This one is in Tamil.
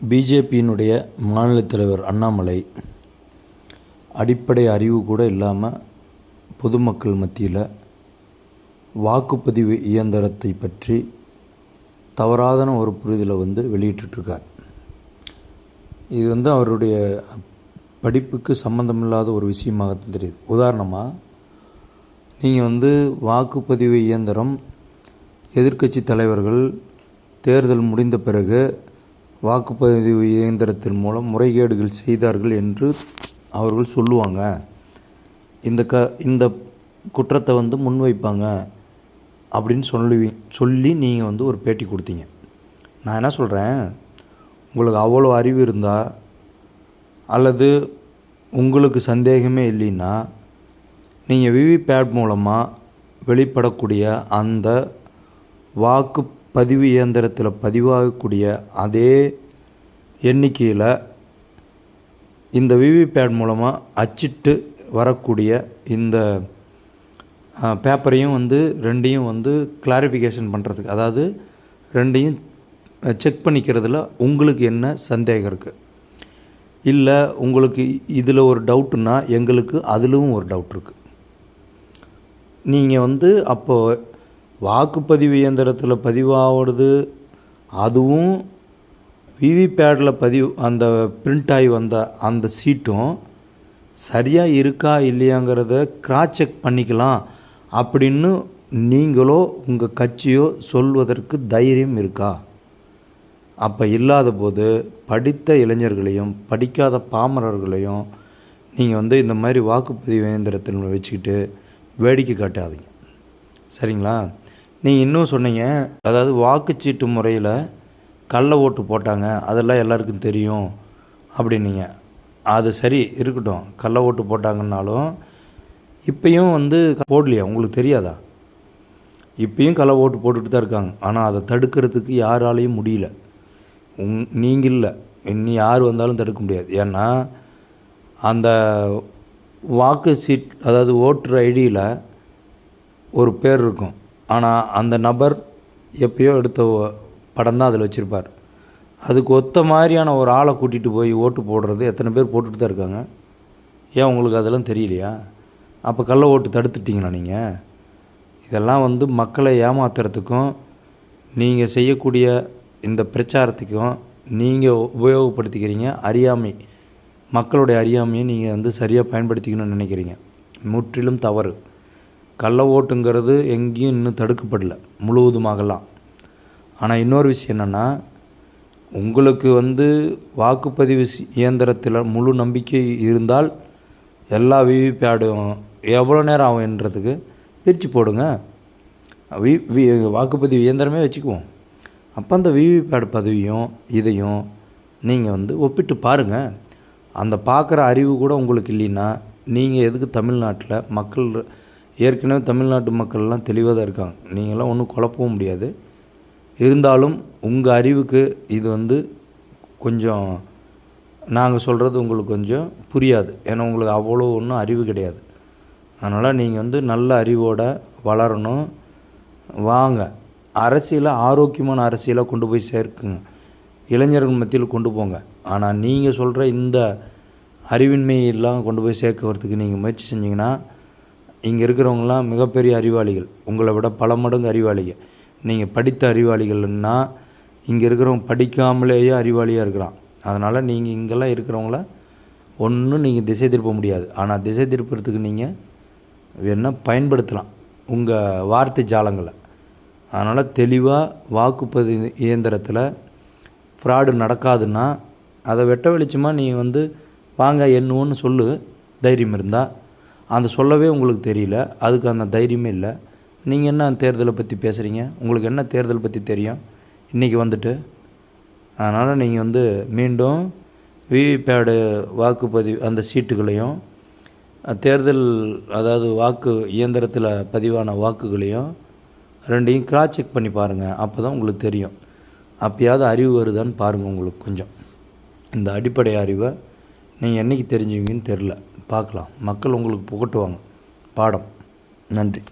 பிஜேபியினுடைய மாநில தலைவர் அண்ணாமலை அடிப்படை அறிவு கூட இல்லாமல் பொதுமக்கள் மத்தியில் வாக்குப்பதிவு இயந்திரத்தை பற்றி தவறாதன ஒரு புரிதலை வந்து வெளியிட்டுருக்கார். இது வந்து அவருடைய படிப்புக்கு சம்மந்தமில்லாத ஒரு விஷயமாக தெரியுது. உதாரணமாக நீங்கள் வந்து வாக்குப்பதிவு இயந்திரம் எதிர்க்கட்சி தலைவர்கள் தேர்தல் முடிந்த பிறகு வாக்குப்பதிவு இயந்திரத்தின் மூலம் முறைகேடுகள் செய்தார்கள் என்று அவர்கள் சொல்லுவாங்க. இந்த க இந்த குற்றத்தை வந்து முன்வைப்பாங்க அப்படின்னு சொல்லி சொல்லி நீங்கள் வந்து ஒரு பேட்டி கொடுத்தீங்க. நான் என்ன சொல்கிறேன் உங்களுக்கு அவ்வளோ அறிவு இருந்தால் அல்லது உங்களுக்கு சந்தேகமே இல்லைன்னா நீங்கள் விவிபேட் மூலமாக வெளிப்படக்கூடிய அந்த வாக்குப்பதிவு இயந்திரத்தில் பதிவாகக்கூடிய அதே எண்ணிக்கையில் இந்த விவிபேட் மூலமாக அச்சிட்டு வரக்கூடிய இந்த பேப்பரையும் வந்து ரெண்டையும் வந்து கிளாரிஃபிகேஷன் பண்ணுறதுக்கு அதாவது ரெண்டையும் செக் பண்ணிக்கிறதுல உங்களுக்கு என்ன சந்தேகம் இருக்குது இல்லை உங்களுக்கு இதில் ஒரு டவுட்டுன்னா எங்களுக்கு அதிலும் ஒரு டவுட் இருக்குது நீங்கள் வந்து அப்போது வாக்குப்பதிவு இயந்திரத்தில் பதிவாகிறது அதுவும் விவிபேடில் பதிவு அந்த பிரிண்ட் ஆகி வந்த அந்த சீட்டும் சரியாக இருக்கா இல்லையாங்கிறத கிராஸ் செக் பண்ணிக்கலாம் அப்படின்னு நீங்களோ உங்கள் கட்சியோ சொல்வதற்கு தைரியம் இருக்கா? அப்போ இல்லாத போது படித்த இளைஞர்களையும் படிக்காத பாமரர்களையும் நீங்கள் வந்து இந்த மாதிரி வாக்குப்பதிவு இயந்திரத்தில் வச்சுக்கிட்டு வேடிக்கை காட்டாதீங்க. சரிங்களா? நீங்கள் இன்னும் சொன்னீங்க அதாவது வாக்குச்சீட்டு முறையில் கள்ள ஓட்டு போட்டாங்க அதெல்லாம் எல்லாருக்கும் தெரியும் அப்படின்னீங்க. அது சரி இருக்கட்டும். கள்ள ஓட்டு போட்டாங்கன்னாலும் இப்பயும் வந்து போடலையா? உங்களுக்கு தெரியாதா? இப்பயும் கள்ள ஓட்டு போட்டுட்டு தான் இருக்காங்க. ஆனால் அதை தடுக்கிறதுக்கு யாராலையும் முடியல. உங் நீங்கள் இல்லை. இனி யார் வந்தாலும் தடுக்க முடியாது. ஏன்னா அந்த வாக்கு சீட் அதாவது ஓட்டர் ஐடியில் ஒரு பேர் இருக்கும். ஆனால் அந்த நபர் எப்பயோ எடுத்த படம் தான் அதில் வச்சுருப்பார். அதுக்கு ஒத்த மாதிரியான ஒரு ஆளை கூட்டிகிட்டு போய் ஓட்டு போடுறது எத்தனை பேர் போட்டுட்டு தான் இருக்காங்க. ஏன் உங்களுக்கு அதெல்லாம் தெரியலையா? அப்போ கள்ள ஓட்டு தடுத்துட்டிங்களா நீங்கள் இதெல்லாம் வந்து மக்களை ஏமாத்துறதுக்கும் நீங்கள் செய்யக்கூடிய இந்த பிரச்சாரத்துக்கும் நீங்கள் உபயோகப்படுத்திக்கிறீங்க. அறியாமை மக்களுடைய அறியாமையை நீங்கள் வந்து சரியாக பயன்படுத்திக்கணும்னு நினைக்கிறீங்க. முற்றிலும் தவறு. கள்ள ஓட்டுங்கிறது எங்கேயும் இன்னும் தடுக்கப்படலை. முழுவதுமாகலாம். ஆனால் இன்னொரு விஷயம் என்னென்னா உங்களுக்கு வந்து வாக்குப்பதிவு இயந்திரத்தில் முழு நம்பிக்கை இருந்தால் எல்லா விவிபேடும் எவ்வளோ நேரம் ஆகும்ன்றதுக்கு பிரித்து போடுங்க. வி வி வாக்குப்பதிவு இயந்திரமே வச்சுக்குவோம். அப்போ அந்த விவிபேட் பதவியும் இதையும் நீங்கள் வந்து ஒப்பிட்டு பாருங்கள் அந்த பார்க்குற அறிவு கூட உங்களுக்கு இல்லைன்னா நீங்கள் எதுக்கு தமிழ்நாட்டில் மக்கள் ஏற்கனவே தமிழ்நாட்டு மக்கள்லாம் தெளிவாக தான் இருக்காங்க. நீங்களாம் ஒன்றும் குழப்பவும் முடியாது. இருந்தாலும் உங்கள் அறிவுக்கு இது வந்து கொஞ்சம் நாங்கள் சொல்கிறது உங்களுக்கு கொஞ்சம் புரியாது. ஏன்னா உங்களுக்கு அவ்வளோ ஒன்றும் அறிவு கிடையாது. அதனால் நீங்கள் வந்து நல்ல அறிவோடு வளரணும். வாங்க. அரசியலை ஆரோக்கியமான அரசியலாக கொண்டு போய் சேர்க்குங்க. இளைஞர்கள் மத்தியில் கொண்டு போங்க. ஆனால் நீங்கள் சொல்கிற இந்த அறிவின்மையெல்லாம் கொண்டு போய் சேர்க்கறதுக்கு நீங்கள் முயற்சி செஞ்சிங்கன்னா இங்கே இருக்கிறவங்களாம் மிகப்பெரிய அறிவாளிகள். உங்களை விட பல மடங்கு அறிவாளிகள். நீங்கள் படித்த அறிவாளிகள்னா இங்கே இருக்கிறவங்க படிக்காமலேயே அறிவாளியாக இருக்கிறான். அதனால் நீங்கள் இங்கெல்லாம் இருக்கிறவங்கள ஒன்றும் நீங்கள் திசை திருப்ப முடியாது. ஆனால் திசை திருப்புறதுக்கு நீங்கள் வேணால் பயன்படுத்தலாம்? உங்கள் வார்த்தை ஜாலங்களை. அதனால் தெளிவாக வாக்குப்பதிவு இயந்திரத்தில் ஃப்ராடு நடக்காதுன்னா அதை வெட்ட வெளிச்சமாக நீங்கள் வந்து வாங்க என்னன்னு சொல்லு. தைரியம் இருந்தால் அந்த சொல்லவே உங்களுக்கு தெரியல. அதுக்கு அந்த தைரியமே இல்லை. நீங்கள் என்ன தேர்தலை பற்றி பேசுகிறீங்க உங்களுக்கு என்ன தேர்தல் பற்றி தெரியும்? இன்றைக்கி வந்துட்டு. அதனால் நீங்கள் வந்து மீண்டும் விவிபேடு வாக்குப்பதிவு அந்த சீட்டுகளையும் தேர்தல் அதாவது வாக்கு இயந்திரத்தில் பதிவான வாக்குகளையும் ரெண்டையும் கிராஸ் செக் பண்ணி பாருங்கள் அப்போ தான் உங்களுக்கு தெரியும். அப்போயாவது அறிவு வருதான்னு பாருங்கள் உங்களுக்கு கொஞ்சம். இந்த அடிப்படை அறிவை நீங்கள் என்றைக்கு தெரிஞ்சுவீங்கன்னு தெரில பார்க்கலாம். மக்கள் உங்களுக்கு புகட்டுவாங்க. பாடம். நன்றி.